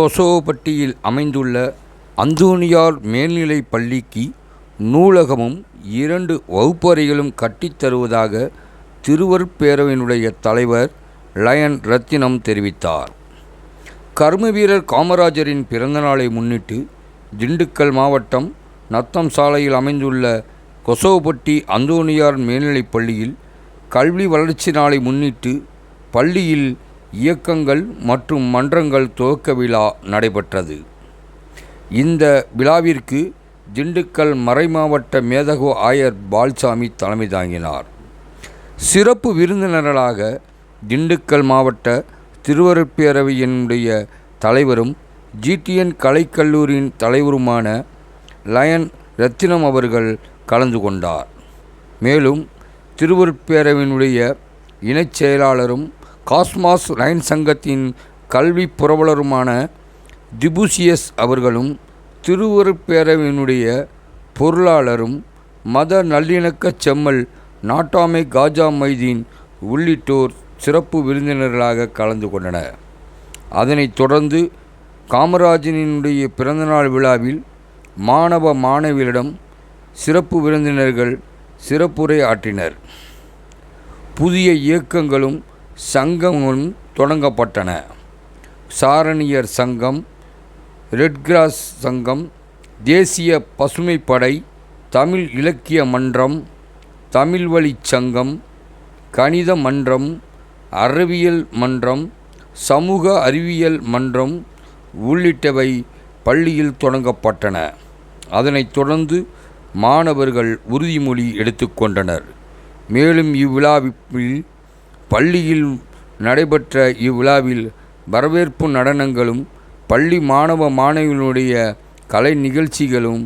கொசோபட்டியில் அமைந்துள்ள அந்தோனியார் மேல்நிலைப் பள்ளிக்கு நூலகமும் இரண்டு வகுப்பறைகளும் கட்டித்தருவதாக திருவருட்பேரவையினுடைய தலைவர் லயன் ரத்தினம் தெரிவித்தார். கர்மவீரர் காமராஜரின் பிறந்தநாளை முன்னிட்டு திண்டுக்கல் மாவட்டம் நத்தம் சாலையில் அமைந்துள்ள கொசோபட்டி அந்தோனியார் மேல்நிலைப் பள்ளியில் கல்வி வளர்ச்சி நாளை முன்னிட்டு பள்ளியில் இயக்கங்கள் மற்றும் மன்றங்கள் துவக்க விழா நடைபெற்றது. இந்த விழாவிற்கு திண்டுக்கல் மறைமாவட்ட மேதகு ஆயர் பால்சாமி தலைமை தாங்கினார். சிறப்பு விருந்தினர்களாக திண்டுக்கல் மாவட்ட திருவருட்பேரவையினுடைய தலைவரும் ஜிடிஎன் கலைக்கல்லூரியின் தலைவருமான லயன் ரத்தினம் அவர்கள் கலந்து கொண்டார். மேலும் திருவருட்பேரவையினுடைய இணைச் செயலாளரும் காஸ்மாஸ் லயன் சங்கத்தின் கல்வி புரவலருமான திபுசியஸ் அவர்களும் திருவருட்பேரவையினுடைய பொருளாளரும் மத நல்லிணக்கச் செம்மல் நாட்டாமை காஜா மைதீன் உள்ளிட்டோர் சிறப்பு விருந்தினர்களாக கலந்து கொண்டனர். அதனைத் தொடர்ந்து காமராஜனினுடைய பிறந்தநாள் விழாவில் மாணவ மாணவியரிடம் சிறப்பு விருந்தினர்கள் சிறப்புரை ஆற்றினர். புதிய இயக்கங்களும் சங்கங்களும் தொடங்கப்பட்டன. சாரணியர் சங்கம் ரெட் கிராஸ் சங்கம் தேசிய பசுமைப்படை தமிழ் இலக்கிய மன்றம் தமிழ்வழி சங்கம் கணித மன்றம் அறிவியல் மன்றம் சமூக அறிவியல் மன்றம் உள்ளிட்டவை பள்ளியில் தொடங்கப்பட்டன. அதனைத் தொடர்ந்து மாணவர்கள் உறுதிமொழி எடுத்துக்கொண்டனர் மேலும் இவ்விழாவில் பள்ளியில் நடைபெற்ற இவ்விழாவில் வரவேற்பு நடனங்களும் பள்ளி மாணவ மாணவியினுடைய கலை நிகழ்ச்சிகளும்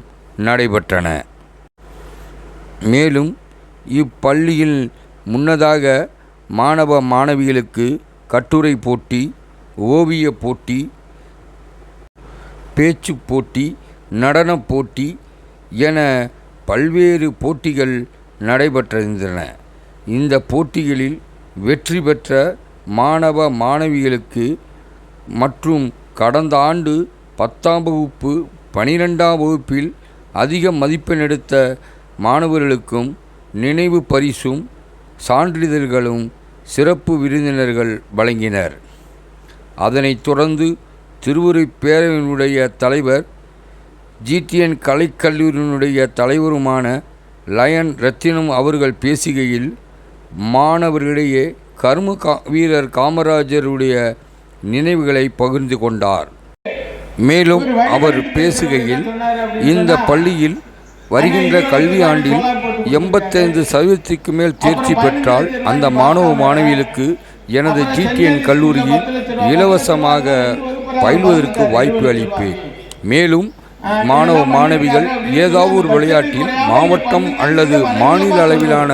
நடைபெற்றன. மேலும் இப்பள்ளியில் முன்னதாக மாணவ மாணவிகளுக்கு கட்டுரை போட்டி ஓவிய போட்டி பேச்சு போட்டி நடனப் போட்டி என பல்வேறு போட்டிகள் நடைபெற்றிருந்தன. இந்த போட்டிகளில் வெற்றி பெற்ற மாணவ மாணவிகளுக்கு மற்றும் கடந்த ஆண்டு பத்தாம் வகுப்பு பனிரெண்டாம் வகுப்பில் அதிக மதிப்பெண் எடுத்த மாணவர்களுக்கும் நினைவு பரிசும் சான்றிதழ்களும் சிறப்பு விருந்தினர்கள் வழங்கினர். அதனைத் தொடர்ந்து திருவுரை பேரவையினுடைய தலைவர் ஜிடிஎன் கலைக்கல்லூரியினுடைய தலைவருமான லயன் ரத்தினம் அவர்கள் பேசுகையில் மாணவர்களிடையே கர்ம கா வீரர் காமராஜருடைய நினைவுகளை பகிர்ந்து கொண்டார். மேலும் அவர் பேசுகையில் இந்த பள்ளியில் வருகின்ற கல்வி ஆண்டில் எண்பத்தைந்து சதவீதத்துக்கு மேல் தேர்ச்சி பெற்றால் அந்த மாணவ மாணவிகளுக்கு எனது ஜிடிஎன் கல்லூரியில் இலவசமாக பயில்வதற்கு வாய்ப்பு அளிப்பேன். மேலும் மாணவ மாணவிகள் ஏதாவது ஒரு விளையாட்டில் மாவட்டம் அல்லது மாநில அளவிலான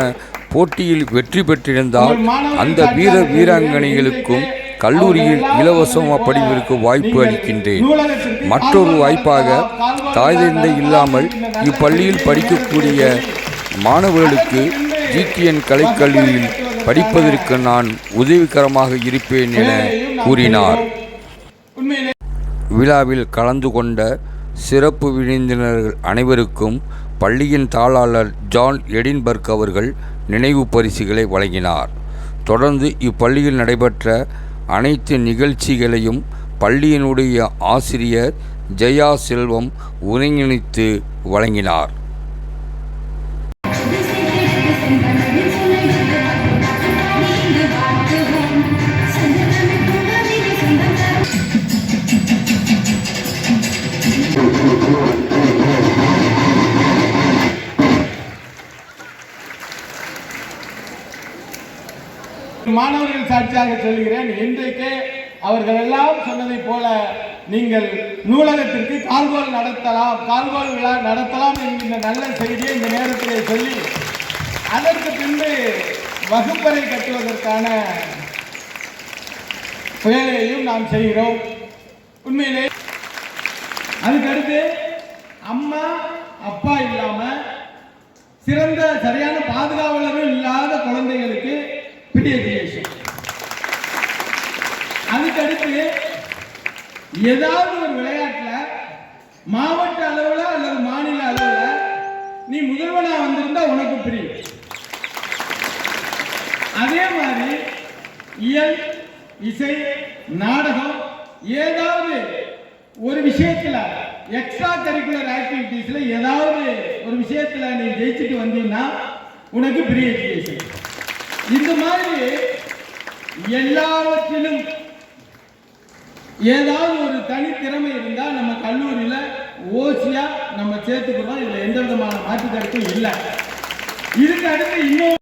போட்டியில் வெற்றி பெற்றிருந்தால் அந்த வீர வீராங்கனைகளுக்கும் கல்லூரியில் இலவசமாக படிப்பதற்கு வாய்ப்பு அளிக்கின்றேன். மற்றொரு வாய்ப்பாக தாய் தந்தை இல்லாமல் இப்பள்ளியில் படிக்கக்கூடிய மாணவர்களுக்கு ஜிடிஎன் கலைக்கல்லூரியில் படிப்பதற்கு நான் உதவிகரமாக இருப்பேன் என கூறினார். விழாவில் கலந்து கொண்ட சிறப்பு விருந்தினர்கள் அனைவருக்கும் பள்ளியின் தாளாளர் ஜான் எடின்பர்க் அவர்கள் நினைவு பரிசுகளை வழங்கினார். தொடர்ந்து இப்பள்ளியில் நடைபெற்ற அனைத்து நிகழ்ச்சிகளையும் பள்ளியினுடைய ஆசிரியர் ஜெயா செல்வம் ஒருங்கிணைத்து வழங்கினார். மாணவர்கள் சாட்சியாக சொல்கிறேன் இன்றைக்கு அவர்கள் எல்லாம் சொன்னதைப் போல நீங்கள் நூலகத்திற்கு கால்கோல் நடத்தலாம் கால்கோல் விழா நடத்தலாம் என்கின்ற நல்ல செய்தியை இந்த நேரத்திலே சொல்லி அதற்கு பின்பு வகுப்பறை கட்டுவதற்கான வேலையையும் நாம் செய்கிறோம். உண்மையிலே அதுக்கடுத்து அம்மா அப்பா இல்லாம சிறந்த சரியான பாதுகாப்பு அடுத்து ஏதாவது ஒரு விளையாட்டுல மாவட்ட அளவுல அல்லது மாநில அளவுல நீ முதல்வனா வந்திருந்தா உனக்கு பிரி அதே மாதிரி இயல் இசை நாடகம் ஏதாவது ஒரு விஷயத்துல எக்ஸ்ட்ரா கரிக்குலர் ஆக்டிவிட்டீஸ்ல ஏதாவது ஒரு விஷயத்துல நீ ஜெயிச்சுட்டு வந்தீங்கன்னா உனக்கு ஃப்ரீ எஜுகேஷன் இந்த மாதிரி எல்லாவற்றிலும் ஏதாவது ஒரு தனித்திறமை இருந்தால் நம்ம கல்லூரியில் ஓசியாக நம்ம சேர்த்துக்கிறோம். இதில் எந்த விதமான மாற்று கருத்தும் இல்லை. இதுக்கு அடுத்து இன்னும்